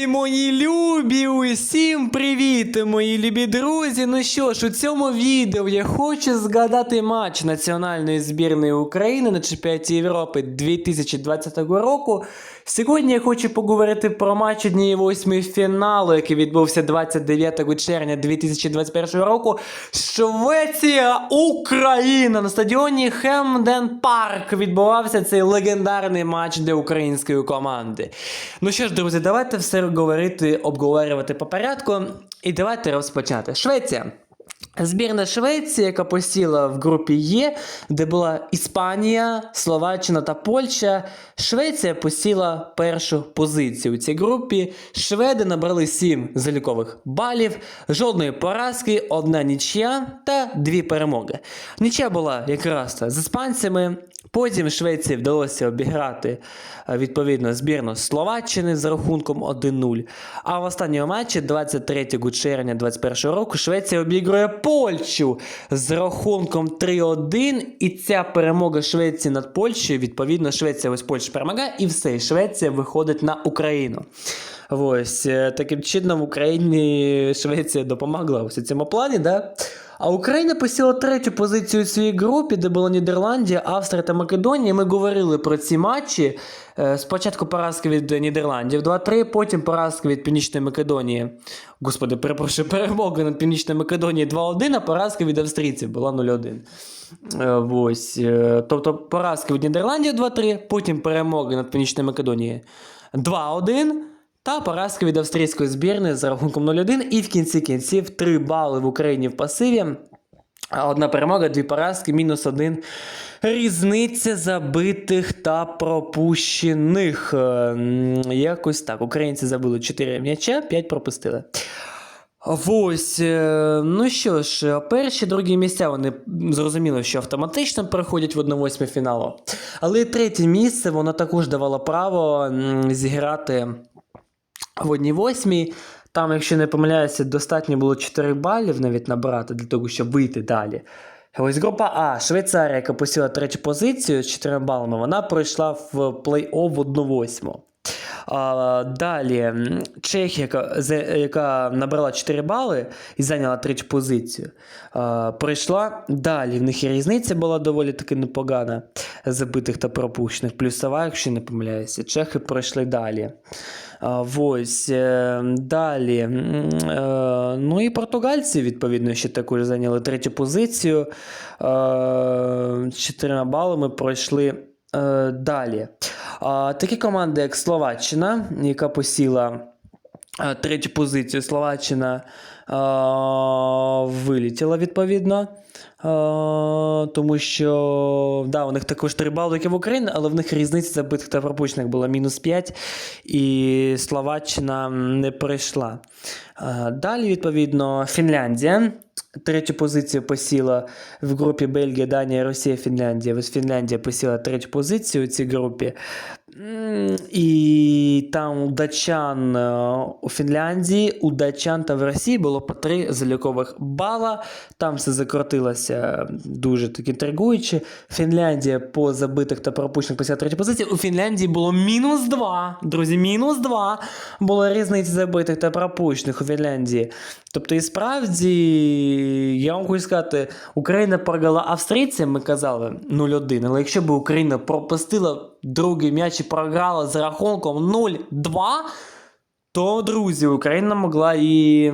І мої любі, усім привіт, мої любі друзі. Ну що ж, у цьому відео я хочу згадати матч національної збірної України на чемпіонаті Європи 2020 року. Сьогодні я хочу поговорити про матч однієї восьмої фіналу, який відбувся 29 червня 2021 року. Швеція, Україна на стадіоні Хемден Парк відбувався цей легендарний матч для української команди. Ну що ж, друзі, давайте все говорити, обговорювати по порядку. І давайте розпочати. Швеція. Збірна Швеції, яка посіла в групі Є, де була Іспанія, Словаччина та Польща. Швеція посіла першу позицію у цій групі. Шведи набрали 7 залікових балів, жодної поразки, одна нічия та дві перемоги. Нічия була якраз з іспанцями. Потім Швеції вдалося обіграти е, відповідно збірну Словаччини з рахунком 1-0. А в останньому матчі 23 червня 2021 року Швеція обігрує Польщу з рахунком 3-1. І ця перемога Швеції над Польщею, відповідно, Швеція ось Польща перемагає, і все, Швеція виходить на Україну. Ось е, таким чином Україні Швеція допомогла у цьому плані, да? А Україна посіла третю позицію у своїй групі, де була Нідерландія, Австрія та Македонія. Ми говорили про ці матчі. Е, Спочатку поразка від Нідерландів 2-3, потім поразка від Північної Македонії. Господи, перепрошую, перемога над Північною Македонією 2-1, а поразка від австрійців була 0-1. Е, Ось. е, Тобто поразка від Нідерландів 2-3, потім перемога над Північною Македонією 2-1. Та поразка від австрійської збірної за рахунком 0-1. І в кінці кінців 3 бали в Україні в пасиві. Одна перемога, дві поразки, мінус один. Різниця забитих та пропущених. Е, Якось так. Українці забили 4 м'яча, 5 пропустили. Ось, е, ну що ж, перші другі місця вони зрозуміло, що автоматично переходять в 1-8 фіналу. Але третє місце воно також давало право зіграти в 1-8. Там, якщо не помиляюся, достатньо було 4 балів навіть набрати для того, щоб вийти далі. Ось група А, Швейцарія, яка посіла третю позицію з 4 балами, вона пройшла в плей-офф в 1-8. А, далі Чехія, яка, яка набрала 4 бали і зайняла третю позицію, а, пройшла далі. В них і різниця була доволі таки непогана забитих та пропущених. Плюсова, якщо не помиляюся. Чехи пройшли далі. А, Ось е, далі. м, е, Ну і португальці, відповідно, ще також зайняли третю позицію. З Чотирма балами пройшли е, далі. Такі команди, як Словаччина, яка посіла е, третю позицію, Словаччина е, вилетіла відповідно. Е, тому що да, у них також 3 бали, як і в Україні, але в них різниця забитих та пропущених була мінус 5, і Словаччина не пройшла. Е, Далі, відповідно, Фінляндія. Третю позицію посіла в групі Бельгія, Данія, Росія, Фінляндія. Ось Фінляндія посіла третю позицію у цій групі. І там у датчан е, у Фінляндії, у датчан та в Росії було по три залікових бала. Там все закрутилося дуже таки інтригуюче. Фінляндія по забитих та пропущених посіла третю позицію. У Фінляндії було мінус 2. Друзі, мінус 2 було різниця забитих та пропущених у Фінляндії. Тобто, і справді, я вам хочу сказати, Україна програла австрійцям, ми казали 0-1. Але якщо б Україна пропустила другий м'яч і програла з рахунком 0-2, то, друзі, Україна могла і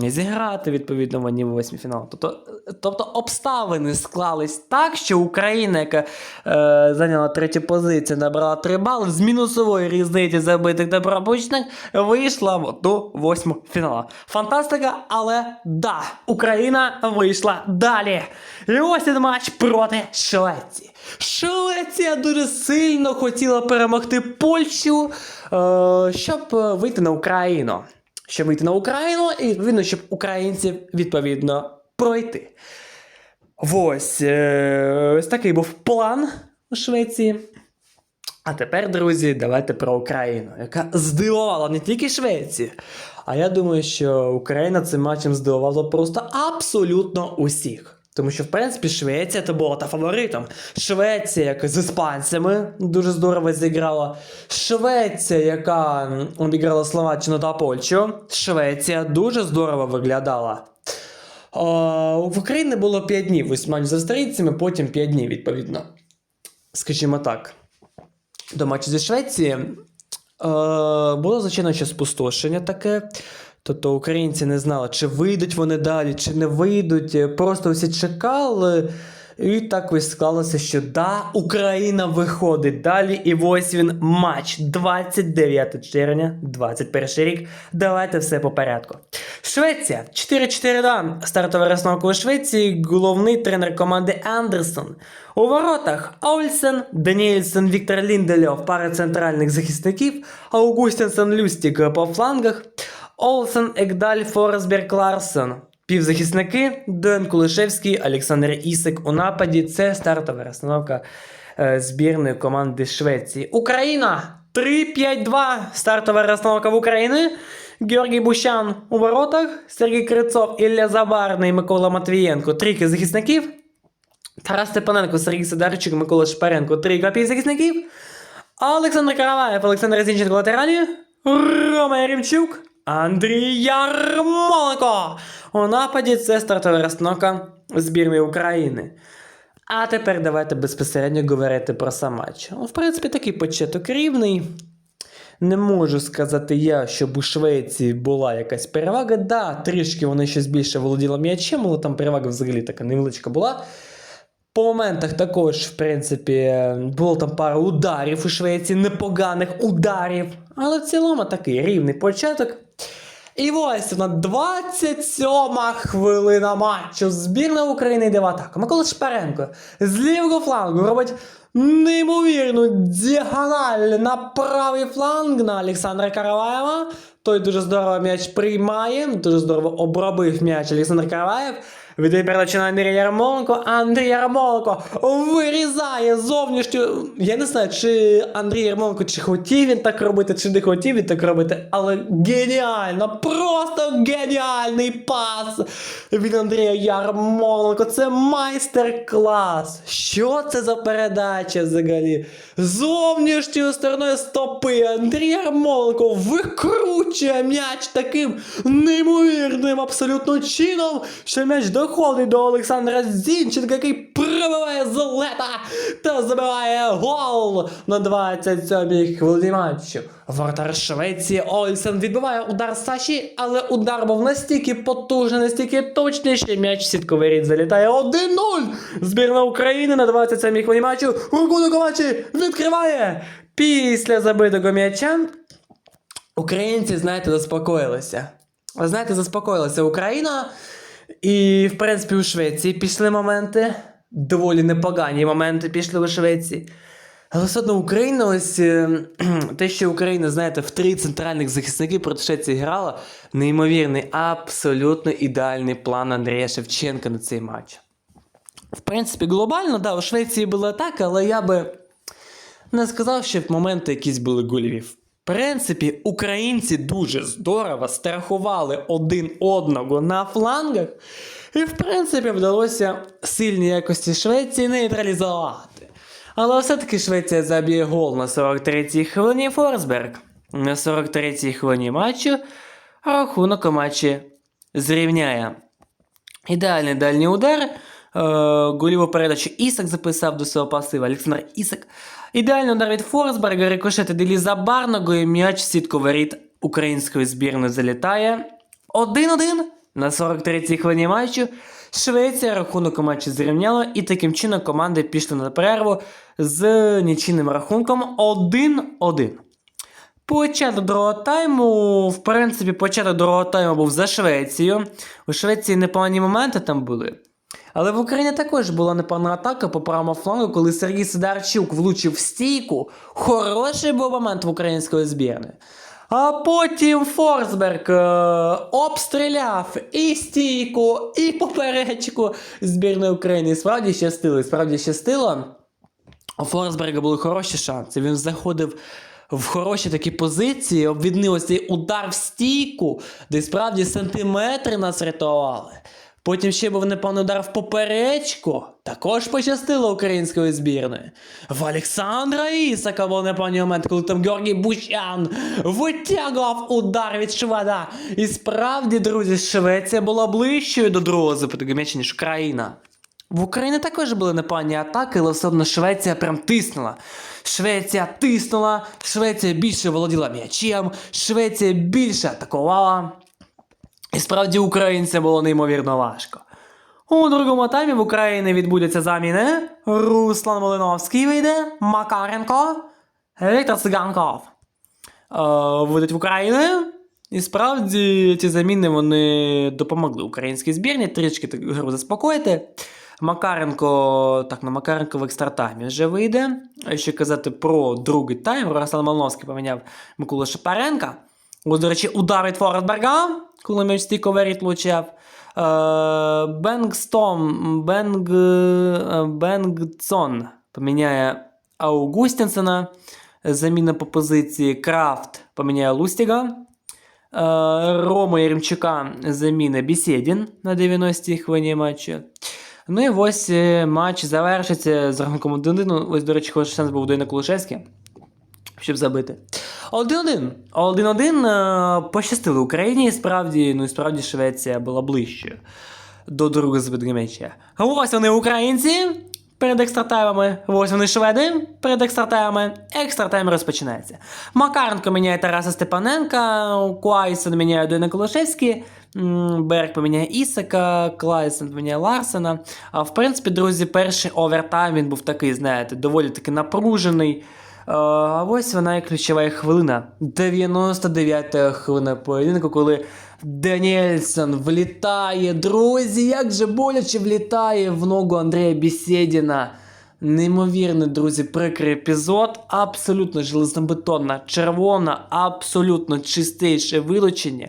зіграти відповідно в 1-8. Тобто, тобто обставини склались так, що Україна, яка е, зайняла третю позицію, набрала 3 бали, з мінусової різниці забитих та пропущених, вийшла до 8 фінала. Фантастика, але да, Україна вийшла далі. І ось він матч проти Швеції. Швеція дуже сильно хотіла перемогти Польщу, щоб е, вийти на Україну. Щоб вийти на Україну, і відповідно, щоб українців відповідно пройти. Ось, е, ось такий був план у Швеції. А тепер, друзі, давайте про Україну, яка здивувала не тільки Швецію, а я думаю, що Україна цим матчем здивувала просто абсолютно усіх. Тому що, в принципі, Швеція то була та фаворитом. Швеція, яка з іспанцями дуже здорово зіграла. Швеція, яка обіграла Словаччину та Польщу. Швеція дуже здорово виглядала. А, в Україні було 5 днів. Ось матч з австрійцями, потім 5 днів, відповідно. Скажімо так. До матчу зі Швеції е, було, звичайно, ще спустошення таке. Тобто українці не знали, чи вийдуть вони далі, чи не вийдуть. Е, Просто всі чекали. І так ось склалося, що да, Україна виходить далі. І ось він матч 29 червня, 21 рік. Давайте все по порядку. Швеція 4-4 да. Стартова розстановка у Швеції. Головний тренер команди Андерсон. У воротах Ольсен, Даніельсен, Віктор Ліндельов, пара центральних захисників, Аугустінсен Люстік по флангах. Олсен, Егдаль, Форсберг, Ларсен. Півзахисники Ден Кулишевський, Олександр Ісик у нападі. Це стартова розстановка е, збірної команди Швеції. Україна 3-5-2. Стартова розстановка в Україні. Георгій Бущан у воротах, Сергій Крицов, Ілля Забарний, Микола Матвієнко. Трійки захисників. Тарас Степаненко, Сергій Сидорчук, Микола Шпаренко. Трійка півзахисників. Олександр Караваєв, Олександр Зінченко латералі. Рома Яремчук. Андрій Ярмоленко. У нападі це стартова розстановка збірної України. А тепер давайте безпосередньо говорити про сам матч. Ну, В принципі, такий початок рівний. Не можу сказати я, щоб у Швеції була якась перевага. Да, трішки вони щось більше володіли м'ячем, але там перевага взагалі така невеличка була. По моментах також, в принципі, було там пару ударів у Швеції, непоганих ударів. Але в цілому такий рівний початок. І ось на 27-ма хвилина матчу. Збірна України йде в атаку. Микола Шпаренко з лівого флангу робить неймовірну діагональ на правий фланг на Олександра Караваєва. Той дуже здорово м'яч приймає, дуже здорово обробив м'яч Олександр Караваєв. Віддає передачу на Андрія Ярмоленко. Андрій Ярмоленко вирізає зовнішню. Я не знаю, чи Андрій Ярмоленко чи хотів він так робити, чи не хотів він так робити, але геніально, просто геніальний пас від Андрія Ярмоленко. Це майстер-клас. Що це за передача взагалі? Зовнішньою стороною стопи Андрій Ярмоленко викручує м'яч таким неймовірним абсолютно чином, що м'яч доходить до Олександра Зінченка, який пробиває з лета та забиває гол на 27-й хвилині матчу. Вратар Швеції Ольсен відбиває удар Саші, але удар був настільки потужний, настільки точний, що м'яч сітковий рід залітає 1-0. Збірна України на 27-й хвилині матчу рахунок у матчі відкриває. Після забитого м'яча українці, знаєте, заспокоїлися. Знаєте, заспокоїлася Україна. І, в принципі, у Швеції пішли моменти. Доволі непогані моменти пішли у Швеції. Але все одно Україна, ось е, те, що Україна, знаєте, в три центральних захисники проти Швеції грала, неймовірний, абсолютно ідеальний план Андрія Шевченка на цей матч. В принципі, глобально, да, у Швеції була атака, але я би не сказав, що моменти якісь були гольові. Принципі, українці дуже здорово страхували один одного на флангах, і в принципі вдалося сильні якості Швеції нейтралізувати. Але все-таки Швеція заб'є гол на 43-й хвилині Форсберг. На 43-й хвилині матчу рахунок у матчі зрівняє. Ідеальний дальній удар. Е, голіву передачу Ісак записав до свого пасива Олександр Ісак. Ідеальний удар від Форсберга, рикошет від Елі Забарного і м'яч сітку воріт української збірної залітає. 1-1 на 43-й хвилині матчу. Швеція рахунок у матчі зрівняла, і таким чином команди пішли на перерву з нічийним рахунком 1-1. Початок другого тайму, в принципі, початок другого тайму був за Швецією. У Швеції непогані моменти там були. Але в Україні також була непогана атака по правому флангу, коли Сергій Сидорчук влучив в стійку. Хороший був момент в української збірної. А потім Форсберг е, обстріляв і стійку, і поперечку збірної України. Справді щастило, справді щастило. У Форсберга були хороші шанси. Він заходив в хороші такі позиції, обвіднив ось цей удар в стійку, де справді сантиметри нас рятували. Потім ще був непевний удар в поперечку. Також пощастило української збірної. В Олександра Ісака був непевний момент, коли там Георгій Бущан витягував удар від Шведа. І справді, друзі, Швеція була ближчою до другого запиту м'яча, ніж Україна. В Україні також були непогані атаки, але все одно Швеція прям тиснула. Швеція тиснула, Швеція більше володіла м'ячем, Швеція більше атакувала. І справді українцям було неймовірно важко. У другому таймі в Україні відбудуться заміни. Руслан Малиновський вийде, Макаренко, Віктор Циганков. Е, вийдуть в Україну. І справді ці заміни вони допомогли українській збірні трішки так гру заспокоїти. Макаренко, так, на Макаренко в екстратаймі вже вийде. Ще казати про другий тайм. Руслан Малиновський поміняв Миколу Шапаренка. Ось, до речі, удар від коли м'яч стійко воріт влучав. Е, Бенгстом, Бенг, е, Бенгцон поміняє Аугустінсена. Заміна по позиції Крафт поміняє Лустіга. Е, Рома Єремчука заміна Бісєдін на 90-й хвилині матчу. Ну і ось матч завершиться з рахунком 1-1. Ось, до речі, шанс був до Інна щоб забити. 1-1. 1-1 е, пощастило Україні, і справді, ну і справді Швеція була ближчою до другого збитого м'яча. Ось вони українці перед екстратаймами, ось вони шведи перед екстратаймами. Екстратайм розпочинається. Макаренко міняє Тараса Степаненка, Куайсон міняє Дуйна Колошевський, Берг поміняє Ісака, Клайсон поміняє Ларсена. А в принципі, друзі, перший овертайм він був такий, знаєте, доволі таки напружений. А ось вона і ключова хвилина. 99-та хвилина поєдинку, коли Даніельсон влітає. Друзі, як же боляче влітає в ногу Андрія Бісєдіна. Неймовірний, друзі, прикрий епізод. Абсолютно железнобетонна, червона, абсолютно чистейше вилучення.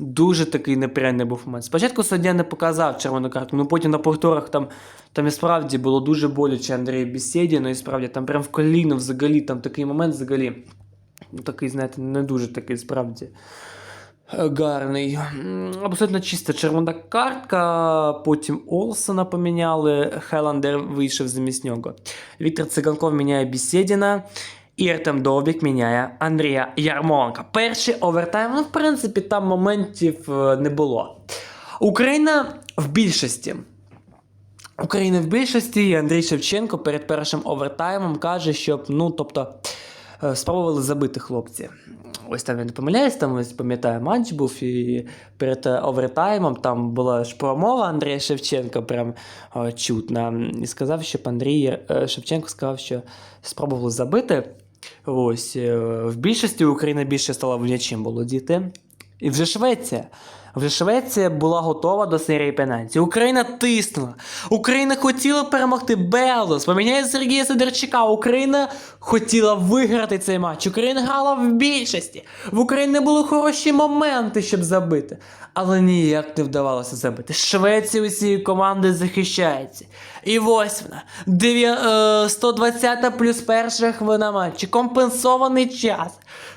Дуже такий неприємний був момент. Спочатку суддя не показав червону картку, ну потім на повторах там, там і справді було дуже боляче Андрію Бісєдіну, і справді там прям в коліно взагалі, там такий момент взагалі. Ну, такий, знаєте, не дуже такий справді е, гарний. Абсолютно чиста червона картка. Потім Олсона поміняли. Хеландер вийшов замість нього. Віктор Циганков міняє Бісєдіна. І Артем Довбік міняє Андрія Ярмоленка. Перший овертайм, ну, в принципі, там моментів е, не було. Україна в більшості. Україна в більшості і Андрій Шевченко перед першим овертаймом каже, щоб, ну, тобто, е, спробували забити хлопці. Ось там я не помиляюсь, там ось пам'ятаю, матч був, і перед е, овертаймом там була ж промова Андрія Шевченка, прям чутна. І сказав, щоб Андрій Шевченко сказав, що спробували забити. Ось е, в більшості Україна більше стала м'ячем володіти. І вже Швеція. Вже Швеція була готова до серії пенальті. Україна тиснула. Україна хотіла перемогти Белос. Поміняє Сергія Сидорчука. Україна хотіла виграти цей матч. Україна грала в більшості. В Україні були хороші моменти, щоб забити. Але ніяк не вдавалося забити. Швеція усієї команди захищається. І ось вона. Дев'я- е, 120 плюс перша хвилина матчу. Компенсований час.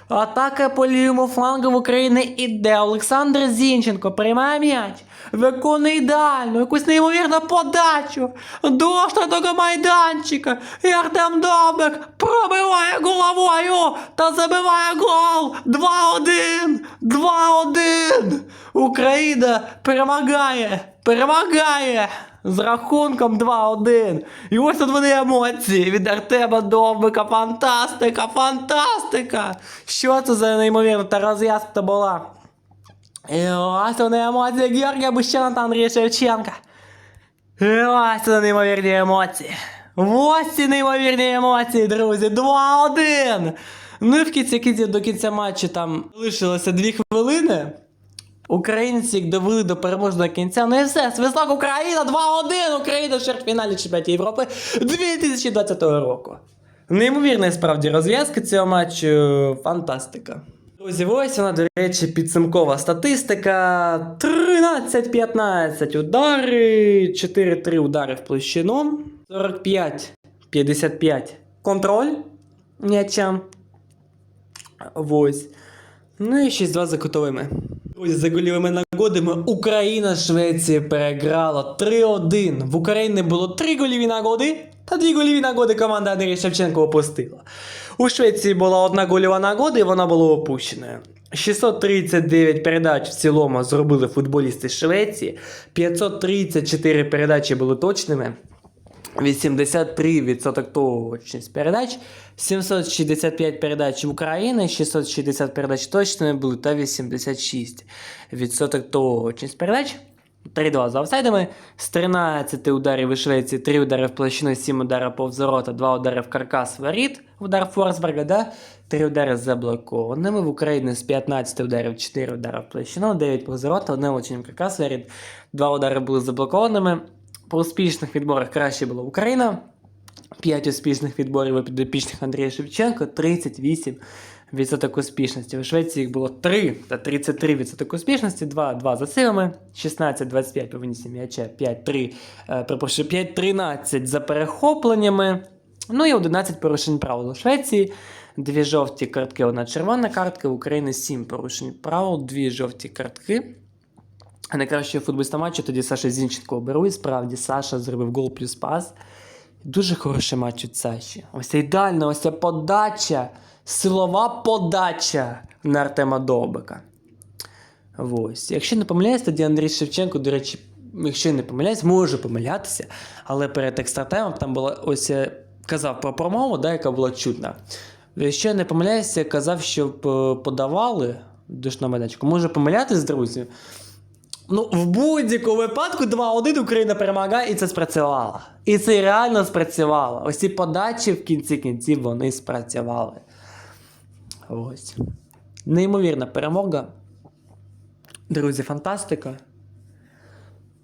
Атака по лівому флангу в України іде. Олександр Зінченко приймає м'яч. Виконує ідеально, якусь неймовірну подачу. До майданчика. І Артем Довбик пробиває головою та забиває гол. 2-1. 2-1. Україна перемагає. Перемагає. З рахунком 2-1. І ось тут вони емоції від Артема Довбика. Фантастика, фантастика! Що це за неймовірна та розв'язка була? Емоції Георгія Бущана та Андрія Шевченка. І ось це неймовірні емоції. Ось ці неймовірні емоції, друзі. 2-1. Ну і в кінці, кінці до кінця матчу там лишилося 2 хвилини. Українці довели до переможного кінця. Ну і все. Свисток Україна 2-1. Україна в чвертьфіналі чемпіонаті Європи 2020 року. Неймовірна справді розв'язка цього матчу. Фантастика. Друзі, ось вона, до речі, підсумкова статистика. 13-15 удари, 4-3 удари в площину, 45-55 контроль м'яча. Ось. Ну і 6-2 за кутовими. Ось за гольовими нагодами Україна Швеція переграла 3-1. В Україні було 3 гольові нагоди, та 2 гольові нагоди команда Андрія Шевченко опустила. У Швеції була одна гольова нагода, і вона була опущеною. 639 передач в цілому зробили футболісти Швеції, 534 передачі були точними. 83% точність передач, 765 передач в Україні, 660 передач точними були та 86% точність передач. 3-2 за офсайдами, з 13 ударів у Швеції, 3 удари в площину, 7 ударів повз ворота, 2 удари в каркас воріт, удар Форсберга, да? 3 удари заблокованими. В Україні з 15 ударів 4 удари в площину, 9 повз ворота, 1 влучення в каркас воріт, 2 удари були заблокованими. По успішних відборах краще була Україна. 5 успішних відборів у підопічних Андрія Шевченка, 38% успішності. У Швеції їх було 3 та 33% успішності, 2, 2 за силами, 16-25 по винісі м'яча, 5-3, е, перепрошую, 5-13 за перехопленнями. Ну і 11 порушень правил у Швеції, 2 жовті картки, одна червона картка, в Україні 7 порушень правил, 2 жовті картки. А найкращого футболіста матчу тоді Саша Зінченко. І справді Саша зробив гол плюс пас. Дуже хороший матч від Саші. Ось ця ідеальна, ось ця подача, силова подача на Артема Довбика. Ось. Якщо не помиляюсь, тоді Андрій Шевченко, до речі, якщо не помиляюсь, можу помилятися, але перед екстратаймом там була ось я казав про промову, да, яка була чутна. Якщо я не помиляюся, казав, щоб е, подавали душна майданчику. Можу помилятись, друзі. Ну, в будь-якому випадку 2-1 Україна перемагає, і це спрацювало. І це реально спрацювало. Ось ці подачі в кінці кінців вони спрацювали. Ось. Неймовірна перемога. Друзі, фантастика.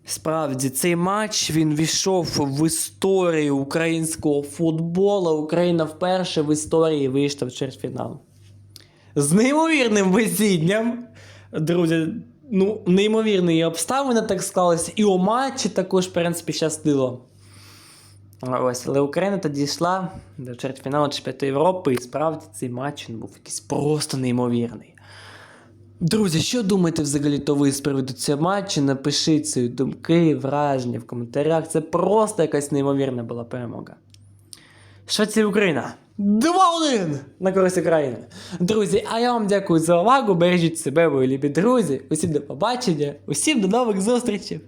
Справді, цей матч він війшов в історію українського футболу. Україна вперше в історії вийшла в чвертьфінал. З неймовірним везінням. Друзі, ну, неймовірні обставини так склалися. І у матчі також, в принципі, щастило. Ось, але Україна тоді йшла до чвертьфіналу Чемпіонату Європи, і справді цей матч був якийсь просто неймовірний. Друзі, що думаєте взагалі то ви з приводу цього матчу? Напишіть свої думки, враження в коментарях. Це просто якась неймовірна була перемога. Швеція Україна. 2-1 на користь України. Друзі, а я вам дякую за увагу. Бережіть себе, мої любі друзі. Усім до побачення, усім до нових зустрічей.